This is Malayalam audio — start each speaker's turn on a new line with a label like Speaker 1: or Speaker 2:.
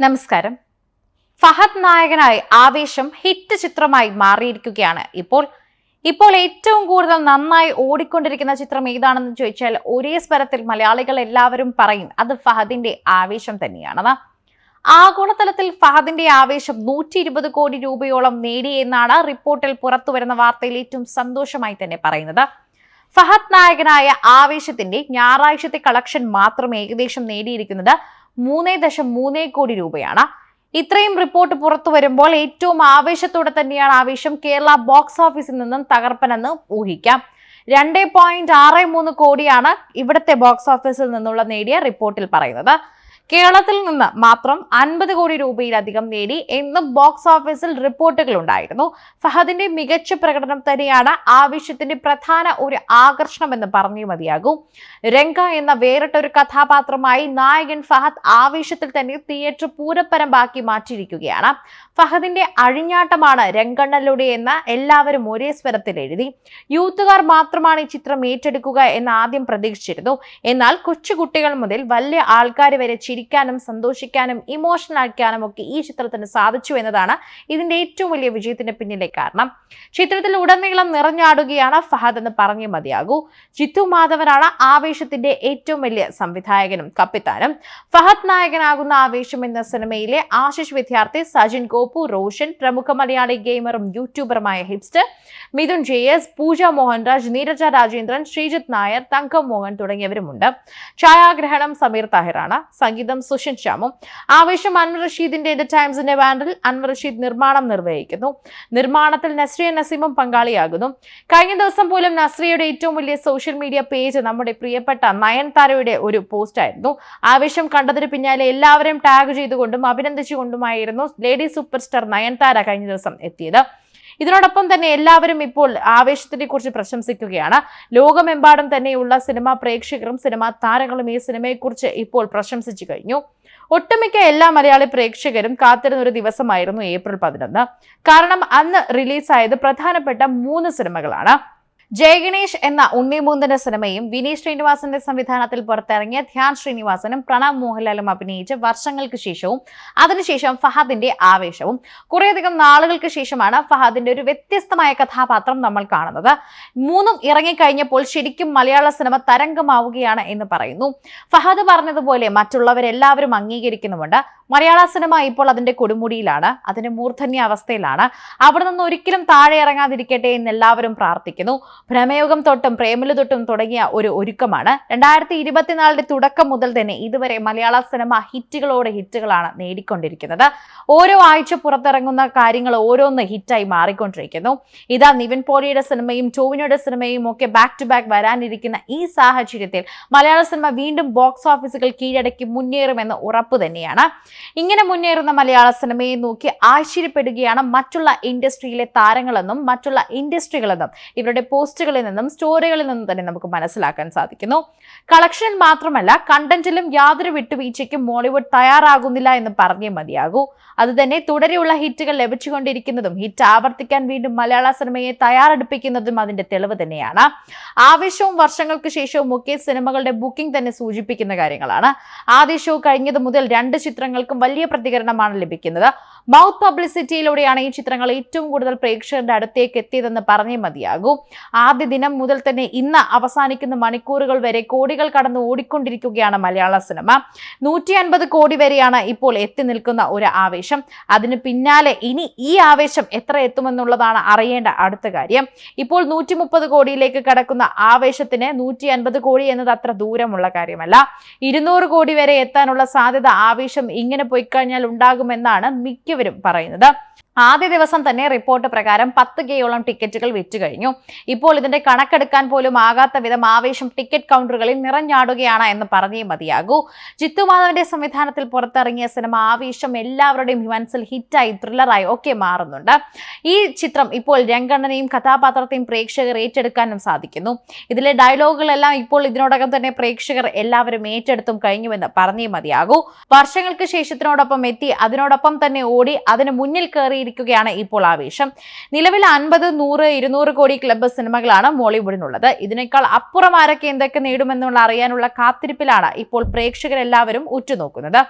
Speaker 1: നമസ്കാരം. ഫഹദ് നായകനായി ആവേശം ഹിറ്റ് ചിത്രമായി മാറിയിരിക്കുകയാണ് ഇപ്പോൾ. ഇപ്പോൾ ഏറ്റവും കൂടുതൽ നന്നായി ഓടിക്കൊണ്ടിരിക്കുന്ന ചിത്രം ഏതാണെന്ന് ചോദിച്ചാൽ ഒരേ സ്വരത്തിൽ മലയാളികൾ എല്ലാവരും പറയും അത് ഫഹദിന്റെ ആവേശം തന്നെയാണെന്ന് ആഗോളതലത്തിൽ ഫഹദിന്റെ ആവേശം നൂറ്റി ഇരുപത് കോടി രൂപയോളം നേടി എന്നാണ് റിപ്പോർട്ടിൽ പുറത്തുവരുന്ന വാർത്തയിൽ ഏറ്റവും സന്തോഷമായി തന്നെ പറയുന്നത്. ഫഹദ് നായകനായ ആവേശത്തിന്റെ ഞായറാഴ്ചത്തെ കളക്ഷൻ മാത്രം ഏകദേശം നേടിയിരിക്കുന്നത് മൂന്ന് ദശം മൂന്ന് കോടി രൂപയാണ്. ഇത്രയും റിപ്പോർട്ട് പുറത്തു വരുമ്പോൾ ഏറ്റവും ആവേശത്തോടെ തന്നെയാണ് ആവേശം കേരള ബോക്സ് ഓഫീസിൽ നിന്നും തകർപ്പനെന്ന് ഊഹിക്കാം. രണ്ട് പോയിന്റ് ആറ് മൂന്ന് കോടിയാണ് ഇവിടുത്തെ ബോക്സ് ഓഫീസിൽ നിന്നുള്ള നേടിയ റിപ്പോർട്ടിൽ പറയുന്നത്. കേരളത്തിൽ നിന്ന് മാത്രം അൻപത് കോടി രൂപയിലധികം നേടി എന്ന് ബോക്സ് ഓഫീസിൽ റിപ്പോർട്ടുകൾ ഉണ്ടായിരുന്നു. ഫഹദിന്റെ മികച്ച പ്രകടനം തന്നെയാണ് ആവശ്യത്തിന്റെ പ്രധാന ഒരു ആകർഷണം എന്ന് പറഞ്ഞു മതിയാകും. രംഗ എന്ന വേറിട്ടൊരു കഥാപാത്രമായി നായകൻ ഫഹദ് ആവേശത്തിൽ തന്നെ തിയേറ്റർ പൂരപ്പരമ്പാക്കി മാറ്റിയിരിക്കുകയാണ്. ഫഹദിന്റെ അഴിഞ്ഞാട്ടമാണ് രംഗണ്ണലൂടെ എന്ന് എല്ലാവരും ഒരേ സ്വരത്തിൽ എഴുതി. യൂത്തുകാർ മാത്രമാണ് ഈ ചിത്രം ഏറ്റെടുക്കുക എന്ന് ആദ്യം പ്രതീക്ഷിച്ചിരുന്നു. എന്നാൽ കൊച്ചുകുട്ടികൾ മുതൽ വലിയ ആൾക്കാർ വരെ ചിരിക്കാനും സന്തോഷിക്കാനും ഇമോഷണൽ ആക്കാനും ഒക്കെ ഈ ചിത്രത്തിന് സാധിച്ചു എന്നതാണ് ഇതിന്റെ ഏറ്റവും വലിയ വിജയത്തിന് പിന്നിലെ കാരണം. ചിത്രത്തിൽ ഉടനീളം നിറഞ്ഞാടുകയാണ് ഫഹദ് എന്ന് പറഞ്ഞേ മതിയാകൂ. ജിത്തു മാധവനാണ് ആവേശത്തിന്റെ ഏറ്റവും വലിയ സംവിധായകനും കപ്പിത്താനും. ഫഹദ് നായകനാകുന്ന ആവേശം എന്ന സിനിമയിലെ ആശിഷ് വിദ്യാർത്ഥി സജിൻ ഗോപു റോഷൻ പ്രമുഖ മലയാളി ഗെയിമറും യൂട്യൂബറുമായ Hipster Mithun J S Pooja Mohanraj Neeraja Rajendran Sreejith Nair Thankam Mohan തുടങ്ങിയവരുമുണ്ട്. ഛായാഗ്രഹണം സമീർ താഹിറാണ്. സംഗീതം സുഷിൻ ശ്യാമും. ആവേശം അൻവർ റഷീദിന്റെ ദ ടൈംസിന്റെ ബാനറിൽ അൻവർ റഷീദ് നിർമ്മാണം നിർവഹിക്കുന്നു. നിർമ്മാണത്തിൽ നസ്രിയ നസീമും പങ്കാളിയാകുന്നു. കഴിഞ്ഞ ദിവസം പോലും നസ്രിയയുടെ ഏറ്റവും വലിയ സോഷ്യൽ മീഡിയ പേജ് നമ്മുടെ പ്രിയപ്പെട്ട നയൻതാരയുടെ ഒരു പോസ്റ്റ് ആയിരുന്നു. ആവേശം കണ്ടതിന് പിന്നാലെ എല്ലാവരും ടാഗ് ചെയ്തുകൊണ്ടും അഭിനന്ദിച്ചുകൊണ്ടുമായിരുന്നു ലേഡി സൂപ്പർ സ്റ്റാർ നയൻതാര കഴിഞ്ഞ ദിവസം എത്തിയത്. ഇതിനോടൊപ്പം തന്നെ എല്ലാവരും ഇപ്പോൾ ആവേശത്തിനെ കുറിച്ച് പ്രശംസിക്കുകയാണ്. ലോകമെമ്പാടും തന്നെയുള്ള സിനിമാ പ്രേക്ഷകരും സിനിമാ താരങ്ങളും ഈ സിനിമയെക്കുറിച്ച് ഇപ്പോൾ പ്രശംസിച്ചു കഴിഞ്ഞു. ഒട്ടുമിക്ക എല്ലാ മലയാളി പ്രേക്ഷകരും കാത്തിരുന്ന ഒരു ദിവസമായിരുന്നു ഏപ്രിൽ പതിനൊന്ന്. കാരണം അന്ന് റിലീസായത് പ്രധാനപ്പെട്ട മൂന്ന് സിനിമകളാണ്. ജയഗണേഷ് എന്ന ഉണ്ണിമൂന്തന്റെ സിനിമയും വിനീത് ശ്രീനിവാസന്റെ സംവിധാനത്തിൽ പുറത്തിറങ്ങിയ ധ്യാൻ ശ്രീനിവാസനും പ്രണവ് മോഹൻലാലും അഭിനയിച്ച് വർഷങ്ങൾക്ക് ശേഷവും അതിനുശേഷം ഫഹദിന്റെ ആവേശവും. കുറേയധികം നാളുകൾക്ക് ശേഷമാണ് ഫഹദിന്റെ ഒരു വ്യത്യസ്തമായ കഥാപാത്രം നമ്മൾ കാണുന്നത്. മൂന്നും ഇറങ്ങിക്കഴിഞ്ഞപ്പോൾ ശരിക്കും മലയാള സിനിമ തരംഗമാവുകയാണ് എന്ന് പറയുന്നു. ഫഹദ് പറഞ്ഞതുപോലെ മറ്റുള്ളവരെല്ലാവരും അംഗീകരിക്കുന്നുമുണ്ട്. മലയാള സിനിമ ഇപ്പോൾ അതിന്റെ കൊടുമുടിയിലാണ് അതിന്റെ മൂർധന്യ അവസ്ഥയിലാണ് അവിടെ നിന്ന് ഒരിക്കലും താഴെ ഇറങ്ങാതിരിക്കട്ടെ എന്ന് എല്ലാവരും പ്രാർത്ഥിക്കുന്നു. ഭ്രമയുഗം തൊട്ടും പ്രേമലു തൊട്ടും തുടങ്ങിയ ഒരു ഒരുക്കമാണ്. രണ്ടായിരത്തി ഇരുപത്തിനാലിന്റെ തുടക്കം മുതൽ തന്നെ ഇതുവരെ മലയാള സിനിമ ഹിറ്റുകളോട് ഹിറ്റുകളാണ് നേടിക്കൊണ്ടിരിക്കുന്നത്. ഓരോ ആഴ്ച പുറത്തിറങ്ങുന്ന കാര്യങ്ങൾ ഓരോന്ന് ഹിറ്റായി മാറിക്കൊണ്ടിരിക്കുന്നു. ഇതാ നിവിൻ പോളിയുടെ സിനിമയും ടോവിനോയുടെ സിനിമയും ഒക്കെ ബാക്ക് ടു ബാക്ക് വരാനിരിക്കുന്ന ഈ സാഹചര്യത്തിൽ മലയാള സിനിമ വീണ്ടും ബോക്സ് ഓഫീസുകൾ കീഴടക്കി മുന്നേറുമെന്ന് ഉറപ്പ് തന്നെയാണ്. ഇങ്ങനെ മുന്നേറുന്ന മലയാള സിനിമയെ നോക്കി ആശ്ചര്യപ്പെടുകയാണ് മറ്റുള്ള ഇൻഡസ്ട്രിയിലെ താരങ്ങളെന്നും മറ്റുള്ള ഇൻഡസ്ട്രികളെന്നും ഇവരുടെ പോസ്റ്റുകളിൽ നിന്നും സ്റ്റോറികളിൽ നിന്നും തന്നെ നമുക്ക് മനസ്സിലാക്കാൻ സാധിക്കുന്നു. കളക്ഷനിൽ മാത്രമല്ല കണ്ടന്റിലും യാതൊരു വിട്ടുവീഴ്ചയ്ക്കും മോളിവുഡ് തയ്യാറാകുന്നില്ല എന്ന് പറഞ്ഞേ മതിയാകൂ. അതുതന്നെ തുടരെയുള്ള ഹിറ്റുകൾ ലഭിച്ചുകൊണ്ടിരിക്കുന്നതും ഹിറ്റ് ആവർത്തിക്കാൻ വീണ്ടും മലയാള സിനിമയെ തയ്യാറെടുപ്പിക്കുന്നതും അതിന്റെ തെളിവ് തന്നെയാണ്. ആവേശവും വർഷങ്ങൾക്ക് ശേഷവും ഒക്കെ സിനിമകളുടെ ബുക്കിംഗ് തന്നെ സൂചിപ്പിക്കുന്ന കാര്യങ്ങളാണ്. ആദ്യ ഷോ കഴിഞ്ഞത് മുതൽ രണ്ട് ചിത്രങ്ങൾക്കും വലിയ പ്രതികരണമാണ് ലഭിക്കുന്നത്. മൗത്ത് പബ്ലിസിറ്റിയിലൂടെയാണ് ഈ ചിത്രങ്ങൾ ഏറ്റവും കൂടുതൽ പ്രേക്ഷകരുടെ അടുത്തേക്ക് എത്തിയതെന്ന് പറഞ്ഞേ മതിയാകൂ. ആദ്യ ദിനം മുതൽ തന്നെ ഇന്ന് അവസാനിക്കുന്ന മണിക്കൂറുകൾ വരെ കോടികൾ കടന്ന് ഓടിക്കൊണ്ടിരിക്കുകയാണ് മലയാള സിനിമ. നൂറ്റി അൻപത് കോടി വരെയാണ് ഇപ്പോൾ എത്തി നിൽക്കുന്ന ഒരു ആവേശം. അതിന് പിന്നാലെ ഇനി ഈ ആവേശം എത്ര എത്തുമെന്നുള്ളതാണ് അറിയേണ്ട അടുത്ത കാര്യം. ഇപ്പോൾ നൂറ്റി മുപ്പത് കോടിയിലേക്ക് കടക്കുന്ന ആവേശത്തിന് നൂറ്റി അൻപത് കോടി എന്നത് അത്ര ദൂരമുള്ള കാര്യമല്ല. ഇരുന്നൂറ് കോടി വരെ എത്താനുള്ള സാധ്യത ആവേശം ഇങ്ങനെ പോയി കഴിഞ്ഞാൽ ഉണ്ടാകുമെന്നാണ് മിക്കവരും പറയുന്നത്. ആദ്യ ദിവസം തന്നെ റിപ്പോർട്ട് പ്രകാരം പത്ത് കെയോളം ടിക്കറ്റുകൾ വിറ്റു കഴിഞ്ഞു. ഇപ്പോൾ ഇതിന്റെ കണക്കെടുക്കാൻ പോലും ആകാത്ത വിധം ആവേശം ടിക്കറ്റ് കൗണ്ടറുകളിൽ നിറഞ്ഞാടുകയാണ് എന്ന് പറഞ്ഞേ മതിയാകൂ. ജിത്തുമാധവന്റെ സംവിധാനത്തിൽ പുറത്തിറങ്ങിയ സിനിമ ആവേശം എല്ലാവരുടെയും മനസ്സിൽ ഹിറ്റായി ത്രില്ലറായി ഒക്കെ മാറുന്നുണ്ട്. ഈ ചിത്രം ഇപ്പോൾ രംഗണ്ണനെയും കഥാപാത്രത്തെയും പ്രേക്ഷകർ ഏറ്റെടുക്കാനും സാധിക്കുന്നു. ഇതിലെ ഡയലോഗുകളെല്ലാം ഇപ്പോൾ ഇതിനോടകം തന്നെ പ്രേക്ഷകർ എല്ലാവരും ഏറ്റെടുത്തും കഴിഞ്ഞുവെന്ന് പറഞ്ഞേ മതിയാകൂ. വർഷങ്ങൾക്ക് ശേഷത്തിനോടൊപ്പം എത്തി അതിനോടൊപ്പം തന്നെ ഓടി അതിന് മുന്നിൽ കയറി ഇരിക്കുകയാണ് ഇപ്പോൾ ആവേശം. നിലവിൽ അൻപത് നൂറ് ഇരുന്നൂറ് കോടി ക്ലബ്ബ് സിനിമകളാണ് മോളിവുഡിനുള്ളത്. ഇതിനേക്കാൾ അപ്പുറം ആരൊക്കെ എന്തൊക്കെ നേടുമെന്നുള്ള അറിയാനുള്ള കാത്തിരിപ്പിലാണ് ഇപ്പോൾ പ്രേക്ഷകരെല്ലാവരും ഉറ്റുനോക്കുന്നത്.